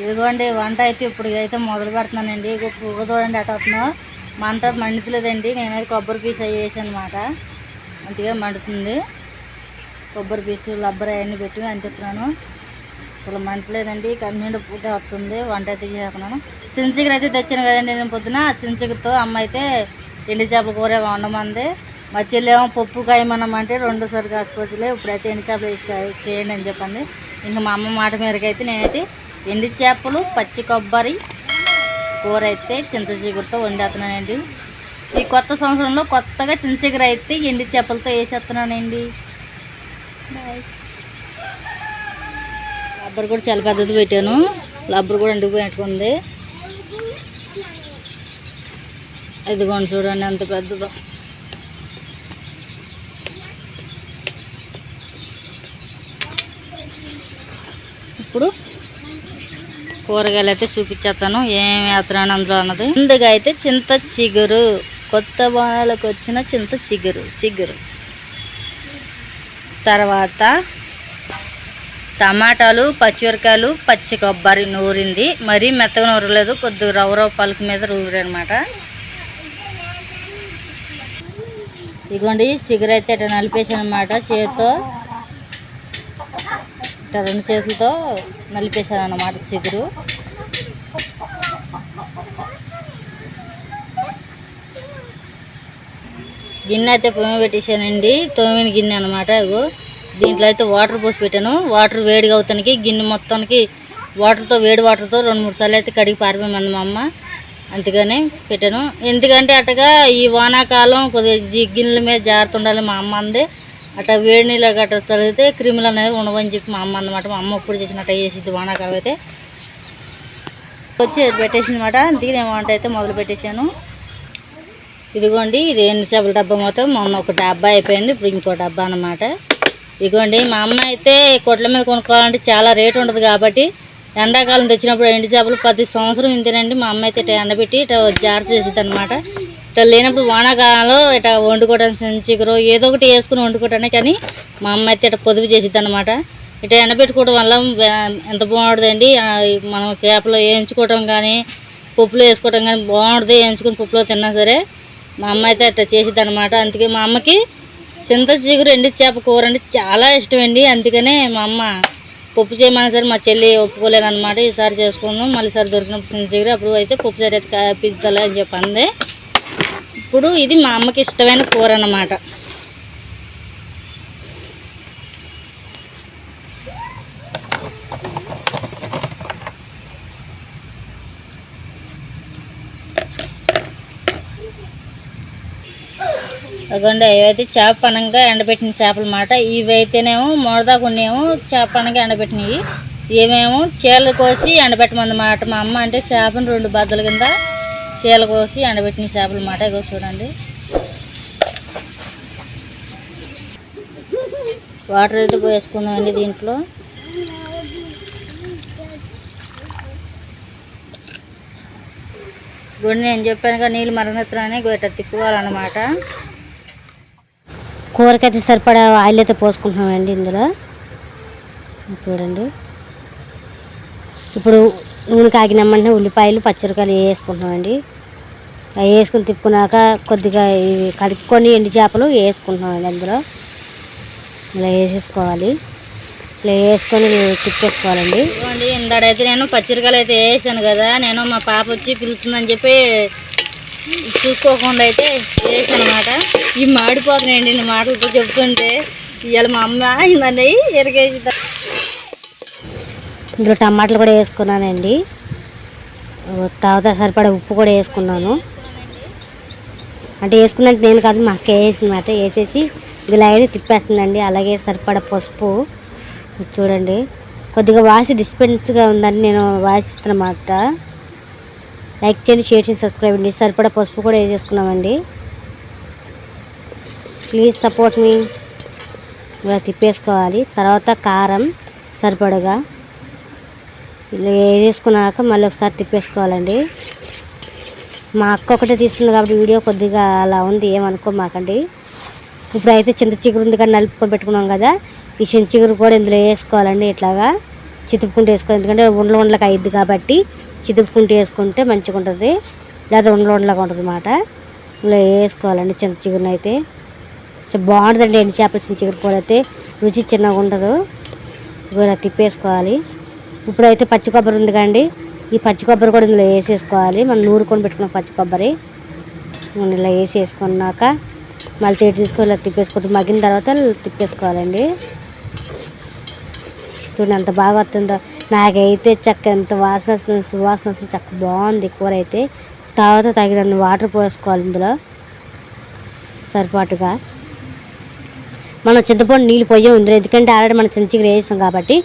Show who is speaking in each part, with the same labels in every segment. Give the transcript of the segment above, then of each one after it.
Speaker 1: ఇదిగోండి వంట అయితే ఇప్పుడు అయితే మొదలు పెడుతున్నానండి. ఇగో పువ్వు చూడండి అటు వస్తున్నావు మంట మండుతులేదండి. నేనైతే కొబ్బరి పీస్ అవి వేసాను అనమాట అంతగా మండుతుంది. కొబ్బరి పీసు లబ్బర్ అవన్నీ పెట్టి అంటిస్తున్నాను. అసలు మంటలేదండి. కన్నీళ్ళు పూట వస్తుంది. వంట అయితే చేస్తున్నాను. చించికర అయితే తెచ్చాను కదండి నేను పొద్దున. ఆ చించికతో అమ్మ అయితే ఎండి చేపల కూర వండమంది. మా చెల్లేమో పప్పు కాయమన్నామంటే రెండు సార్లు కాసుకోవచ్చులే. ఇప్పుడైతే ఎండి చేపలు వేసి చేయండి అని చెప్పండి ఇంకా మా అమ్మ మాట మేరకు అయితే నేనైతే ఎండి చేపలు పచ్చి కొబ్బరి కూర అయితే చింత చిగురుతో వండేస్తున్నానండి. ఈ కొత్త సంవత్సరంలో కొత్తగా చింత చిగురు అయితే ఎండి చేపలతో వేసేస్తున్నానండి. బాయ్. రబ్బర్ కూడా చాలా పెద్దది పెట్టాను. రబ్బర్ కూడా ఎండిపోయి పెట్టుకుంది. ఇదిగోండి చూడండి ఎంత పెద్దదో. ఇప్పుడు కూరగాయలు అయితే చూపించేస్తాను. ఏం వేస్తున్నాను అందులో అన్నది? ముందుగా అయితే చింత చిగురు కొత్త బాణాలకు వచ్చిన చింత చిగురు చిగురు. తర్వాత టమాటాలు పచ్చిమిరకాయలు పచ్చి కొబ్బరి నూరింది. మరీ మెత్తగా నూరలేదు కొద్దిగా రవ్వ రవ్వ పలుకు మీద అనమాట ఇదిగోండి చిగురు అయితే ఇట్లా నలిపేసి అనమాట చేతితో. ఇట్లా రెండు చేతులతో నలిపేశాను అన్నమాట చిగురు. గిన్నె అయితే పొమ్మ పెట్టేశానండి. తోమిన గిన్నె అనమాట ఇగో. దీంట్లో అయితే వాటర్ పోసి పెట్టాను. వాటర్ వేడిగా అవుతానికి గిన్నె మొత్తానికి వాటర్తో వేడి వాటర్తో రెండు మూడు సార్లు అయితే కడిగి పారిపోయింది మా అమ్మ. అందుకని పెట్టాను. ఎందుకంటే అట్టగా ఈ వానాకాలం కొద్దిగా గిన్నెల మీద జాగ్రత్త ఉండాలి మా అమ్మ అంది. అట్లా వేడి నీళ్ళ గట్ట తగిలితే క్రిములు అనేవి ఉండవని చెప్పి మా అమ్మ అన్నమాట. మా అమ్మ ఎప్పుడు చేసినట్టు చేసిద్ది వానాకాలం అయితే. వచ్చి పెట్టేసిందనమాట అందుకే నేను వంట అయితే మొదలు పెట్టేశాను. ఇదిగోండి ఇది ఎన్ని చేపల డబ్బా మొత్తం? మొన్న ఒక డబ్బా అయిపోయింది. ఇప్పుడు ఇంకో డబ్బా అన్నమాట. ఇదిగోండి మా అమ్మ అయితే కొట్ల మీద కొనుక్కోవాలంటే చాలా రేటు ఉంటుంది కాబట్టి ఎండాకాలం తెచ్చినప్పుడు ఎండు చేపలు ప్రతి సంవత్సరం ఇంతేనండి. మా అమ్మ అయితే ఇట్లా ఎండబెట్టి ఇట్లా జాగ్రత్త చేసేది అనమాట ఇట్లా లేనప్పుడు వానాకాలంలో ఇట్లా వండుకోవడానికి సంచికరు ఏదో ఒకటి వేసుకుని వండుకోవటానికి కానీ మా అమ్మ అయితే ఇట్లా పొదుపు చేసిద్ది అనమాట ఇట్లా ఎండబెట్టుకోవడం వల్ల ఎంత బాగుంటుందండి మనం చేపలు వేయించుకోవటం కానీ పప్పులో వేసుకోవటం కానీ బాగుంటుంది వేయించుకుని పప్పులో తిన్నా సరే మా అమ్మ అయితే అట్లా చేసిద్ది అనమాట అందుకే మా అమ్మకి చింత చిగురు ఎండి చేప కూర అంటే చాలా ఇష్టం అండి అందుకనే మా అమ్మ పప్పు చేయమని సరే మా చెల్లి ఒప్పుకోలేదన్నమాట. ఈసారి చేసుకుందాం. మళ్ళీ సారి దొరికినప్పుడు చింత చిగురు అప్పుడు అయితే పప్పు సరి అయితే పిద్దాలి అని చెప్పి అంది ఇప్పుడు ఇది మా అమ్మకి ఇష్టమైన కూర అన్నమాట. అదిగోండి ఇవైతే చేప పనంగా ఎండబెట్టిన చేపలు మాట ఇవైతేనేమో మొడదాకునేమో చేప పనంగా ఎండబెట్టినవి. ఏమేమో చీలలు కోసి ఎండబెట్టమన్నమాట. మా అమ్మ అంటే చేపను రెండు బద్దల కింద చీల కోసి ఎండబెట్టిన చేపలు మాట ఇగో చూడండి. వాటర్ అయితే పోసుకుందామండి దీంట్లో. గుడి నేను చెప్పానుగా నీళ్ళు మరగెత్తరాని గోట తిప్పుకోవాలన్నమాట.
Speaker 2: కూరకైతే సరిపడా ఆయిల్ అయితే పోసుకుంటున్నామండి ఇందులో. చూడండి. ఇప్పుడు నూనె కాగినమ్మంటే ఉల్లిపాయలు పచ్చిమిరకాయలు వేసుకుంటున్నామండి. అవి వేసుకుని తిప్పుకున్నాక కొద్దిగా ఇవి కలుపుకొని ఎండు చేపలు వేసుకుంటున్నామండి అందులో. ఇలా వేసేసుకోవాలి. ఇలా వేసుకొని తిప్పేసుకోవాలండి.
Speaker 1: ఇదిగోండి ఇందాడైతే నేను పచ్చిరికాయలు అయితే వేసాను కదా నేను మా పాప వచ్చి పిలుస్తుందని చెప్పి చూసుకోకుండా అయితే వేసాను అనమాట ఈ మాడిపోతున్నాయండి నేను మాటలతో చెప్తుంటే. ఇవాళ మా అమ్మ అయిందండి ఎరగేసి
Speaker 2: ఇందులో టమాటాలు కూడా వేసుకున్నానండి. తర్వాత సరిపడా ఉప్పు కూడా వేసుకున్నాను. అంటే వేసుకున్నట్టు నేను కాదు మా అక్క వేసిందన్నమాట వేసేసి ఇలా అయితే తిప్పేస్తుందండి. అలాగే సరిపడా పసుపు. చూడండి. కొద్దిగా వాసి డిస్పెన్స్గా ఉందని నేను వాసిస్తున్నమాట లైక్ చేయండి షేర్ చేసి సబ్స్క్రైబ్ అండి సరిపడా పసుపు కూడా వేసేసుకున్నామండి. ప్లీజ్ సపోర్ట్ మీ. ఇలా తిప్పేసుకోవాలి. తర్వాత కారం సరిపడగా. ఇలా వేసుకున్నాక మళ్ళీ ఒకసారి తిప్పేసుకోవాలండి. మా అక్క ఒకటే తీసుకుంది కాబట్టి వీడియో కొద్దిగా అలా ఉంది ఏమనుకో మాకండి. ఇప్పుడైతే చింత చిగురు ఉంది కానీ నలుపుకొని పెట్టుకున్నాం కదా ఈ చింత చిగురు కూడా ఇందులో వేసుకోవాలండి ఇట్లాగా.
Speaker 3: చితుపుకుంటూ వేసుకోవాలి ఎందుకంటే ఉండలు ఉండలకు అయ్యిద్ది కాబట్టి చితుపుకుంటూ వేసుకుంటే మంచిగా ఉంటుంది. లేదా ఉండలు ఉండలాగా ఉంటుంది అన్నమాట. ఇలా వేసుకోవాలండి చిన్న చిగురుని అయితే. చాలా బాగుంటుందండి ఎండు చేపల చిన్న చిగురు కూడా అయితే. రుచి చిన్నగా ఉండదు. ఇలా తిప్పేసుకోవాలి. ఇప్పుడైతే పచ్చి కొబ్బరి ఉంది కండి ఈ పచ్చి కొబ్బరి కూడా ఇందులో వేసేసుకోవాలి. మనం నూరుకొని పెట్టుకున్న పచ్చి కొబ్బరి. మనం ఇలా వేసి వేసుకున్నాక మళ్ళీ తేటి తీసుకొని ఇలా తిప్పేసుకుంటూ మగ్గిన తర్వాత తిప్పేసుకోవాలండి. చూడండి ఎంత బాగా వస్తుందో. నాకైతే చక్క ఎంత వాసన వస్తుంది సువాసన వస్తుంది చక్క బాగుంది కూర అయితే. తర్వాత తగినన్ని వాటర్ పోసుకోవాలి ఇందులో. సరిపాటుగా. మనం చింతపండు నీళ్ళు పొయ్యి ఉంది ఎందుకంటే ఆల్రెడీ మనం చిన్న చిగురు వేసాం కాబట్టి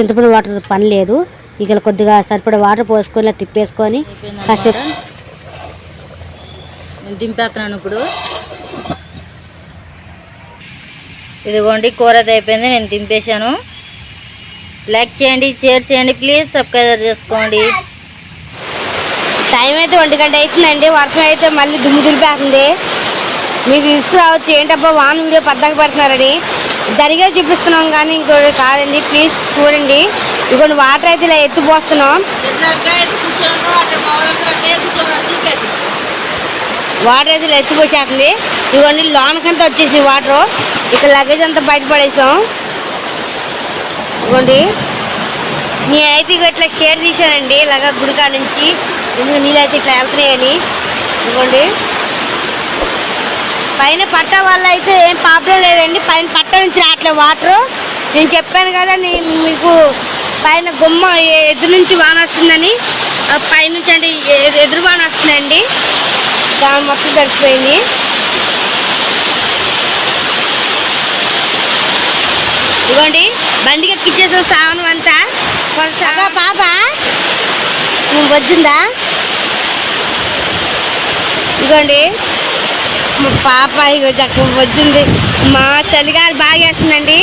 Speaker 3: చింతపండు వాటర్ పని లేదు. ఇక కొద్దిగా సరిపడే వాటర్ పోసుకొని తిప్పేసుకొని కాసేపు
Speaker 1: నేను దింపేస్తున్నాను ఇప్పుడు. ఇదిగోండి కూర అయిపోయింది నేను దింపేశాను. లైక్ చేయండి షేర్ చేయండి ప్లీజ్ సబ్స్క్రైబ్ చేసుకోండి.
Speaker 3: టైం అయితే ఒంటి గంట అవుతుందండి వర్షం అయితే మళ్ళీ దుమ్ము దులిపేస్తుంది. మీకు తీసుకురావచ్చు ఏంటబ్బా వాన్ వీడియో పద్దాక పెడుతున్నారని. జరిగే చూపిస్తున్నాం కానీ ఇంకోటి కాదండి. ప్లీజ్ చూడండి. ఇకొన్ని వాటర్ అయితే ఇలా ఎత్తిపోస్తున్నాం వాటర్ అయితే ఇలా ఎత్తిపోసేస్తుంది ఇవన్నీ లోనకంతా వచ్చేసినాయి వాటర్ ఇక్కడ లగేజ్ అంతా బయట పడేసాం ఇవ్వండి నేనైతే ఇక ఇట్లా షేర్ తీశానండి. ఇలాగ గుడికాడ నుంచి. ఎందుకు నీళ్ళు అయితే ఇట్లా వెళ్తున్నాయని. ఇవ్వండి పైన పట్ట వల్ల అయితే ఏం ప్రాబ్లం లేదండి. పైన పట్ట నుంచి రావట్లేదు వాటర్ నేను చెప్పాను కదా నేను మీకు పైన గుమ్మ ఎదురు నుంచి వాన వస్తుందని. పైనుంచి అంటే ఎదురు వాన వస్తుందండి. దాని మొత్తం తడిసిపోయింది. ఇదిగోండి బండికి ఎక్కిచ్చేసాం సామాను అంతా. కొంచెం పాప. నువ్వు వచ్చిందా ఇదిగోండి మా పాప ఇగో చక్క వచ్చింది మా చలిగాలి బాగా వేస్తుందండి.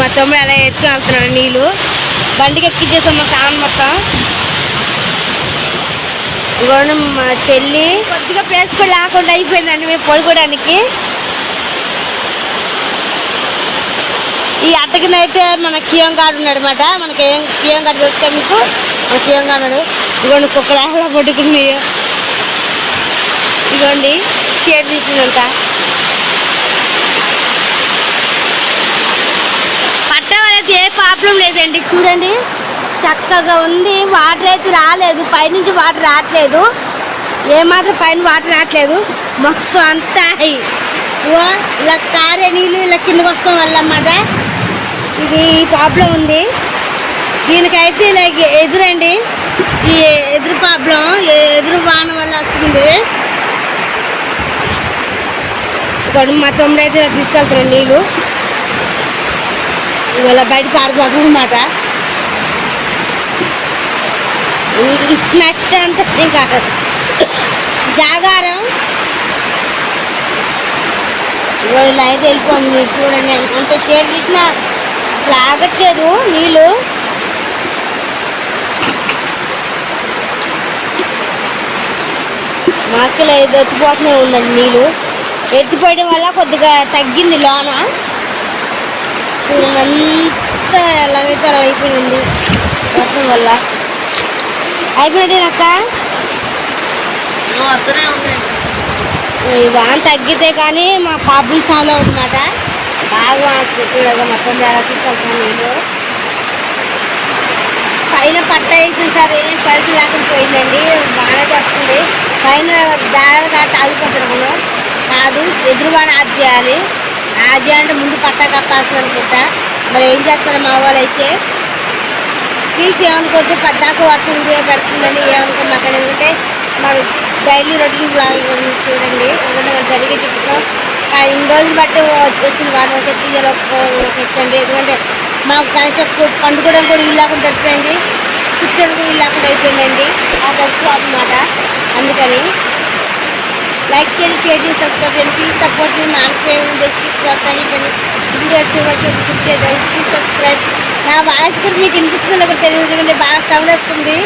Speaker 3: మా తొమ్మిది అలా ఎత్తుకుని వెళ్తున్నాడు నీళ్ళు. బండికి ఎక్కించేసాం మా సామాన్ మొత్తం. ఇదిగోండి మా చెల్లి కొద్దిగా ప్లేస్ కూడా లేకుండా అయిపోయిందండి మేము పడుకోవడానికి. ఈ అట్టకినైతే మన కియం గాడు ఉన్నాడు అనమాట మనకి ఏం కియం గాడు తెలుస్తా మీకు? మన కియం గాడు ఉన్నాడు. ఇదిగోండి కుక్కలు అలా పట్టుకుని ఇదిగోండి షేర్ తీసిందంట పట్ట వాళ్ళకి ఏ ప్రాబ్లం లేదండి. చూడండి చక్కగా ఉంది. వాటర్ అయితే రాలేదు. పైనుంచి వాటర్ రావట్లేదు. ఏమాత్రం పైన వాటర్ రావట్లేదు. మొత్తం అంతా ఇలా కారే నీళ్ళు ఇలా కిందకి వస్తాం వల్ల అన్నమాట ఇది ప్రాబ్లం ఉంది. దీనికైతే ఇలా ఎదురండి. ఈ ఎదురు ప్రాబ్లం ఎదురు వాన వల్ల వస్తుంది. ఇక్కడ మా తమ్ముడు అయితే ఇలా తీసుకెళ్తున్నాడు నీళ్ళు. ఇవాళ బయట పారిపోతుంది అనమాట నెక్స్ట్ అంతా ఇంకా జాగారం. ఇగో ఇలా అయితే వెళ్ళిపోండి మీరు చూడండి ఎంత షేర్ చేసినా అసలు ఆగట్లేదు నీళ్ళు. మార్కెలో అయితే ఎత్తిపోతూనే ఉందండి నీళ్ళు. ఎత్తిపోయడం వల్ల కొద్దిగా తగ్గింది లోన. అంతా ఎలాగైతే అలా అయిపోయింది వర్షం వల్ల.
Speaker 1: ఉన్నాయి
Speaker 3: ఈ వాన తగ్గితే కానీ మా ప్రాబ్లం సాల్వ్ అవుతుందన్నమాట బాగా చూడగా మొత్తం నీళ్ళు. పైన పట్ట వేసిన సార్ ఏం పరిస్థితి లేకుండా పోయిందండి. బాగా వస్తుంది. పైన దారాలు కాటి ఆగిపోతున్నాము కాదు ఎదురు వాన ఆఫ్ చేయాలి ఆఫ్ చేయాలంటే ముందు పట్టా కట్టాల్సింది అనుకుంటా. మరి ఏం చేస్తారు మా వాళ్ళు అయితే ప్లీజ్ ఏమనుకోవద్దు పద్దాకు వర్షం వీడియో పెడుతుందని అక్కడ ఎందుకంటే మరి డైలీ రొటీన్ చూడండి. ఎందుకంటే మరి జరిగే చెప్తాం కానీ ఇన్ని రోజులు బట్టి వచ్చిన వాడు ఒక తీయలు పెట్టండి ఎందుకంటే మాకు కనీసం పండుకోవడం కూడా ఇల్లు లేకుండా పెట్టండి కూర్చోడం కూడా ఇల్లు లేకుండా అయిపోయిందండి. ఆ తప్పు అన్నమాట అందుకని లైక్ చేయండి షేర్ చేసి సబ్స్క్రైబ్ చేయండి ప్లీజ్ సపోర్ట్ మీ మానసేయండి ప్రోత్సహించండి వీడియో చివరికి ప్లీజ్ సబ్స్క్రైబ్ నా వాయిస్ కూడా మీకు వినిపిస్తుందో కూడా తెలియదు ఎందుకంటే బాగా సౌండ్ వస్తుంది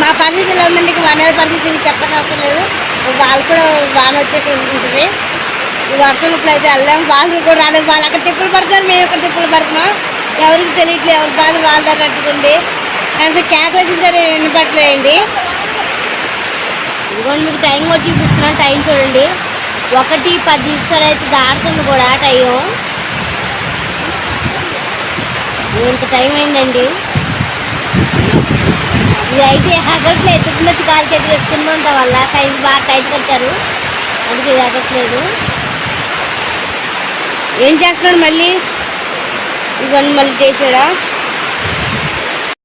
Speaker 3: మా పరిస్థితి ఎలా ఉందంటే ఇక వన్ అవర్ పరిస్థితి చెప్పనవసరం లేదు. వాళ్ళు కూడా వాన వచ్చేసి ఉంటుంది. ఈ వర్షం ఇప్పుడు అయితే వెళ్ళాము వాళ్ళు కూడా రాలేదు. వాళ్ళు అక్కడ తిప్పులు పడుతున్నారు మేము ఇక్కడ తిప్పులు పడుతున్నాం ఎవరికి తెలియట్లేదు. ఎవరి బాధ వాళ్ళ అట్టుకుంది అసలు కేకలు వచ్చిన సరే వినపట్లేదండి ఇదిగోండి మీకు టైం కూడా చూపిస్తున్నాను టైం చూడండి. ఒకటి పది నిమిషాలు అయితే దాడుతుంది కూడా టైం. ఇంత టైం అయిందండి. ఇది అయితే ఎగట్లేదు ఎత్తుకున్నది కాలికి ఎదురేసుకుని ఉంటాం వల్ల టైం బాగా టైట్ కట్టారు. అందుకే ఇది ఎగట్లేదు ఏం చేస్తున్నాడు మళ్ళీ? ఇవన్నీ మళ్ళీ చేసాడా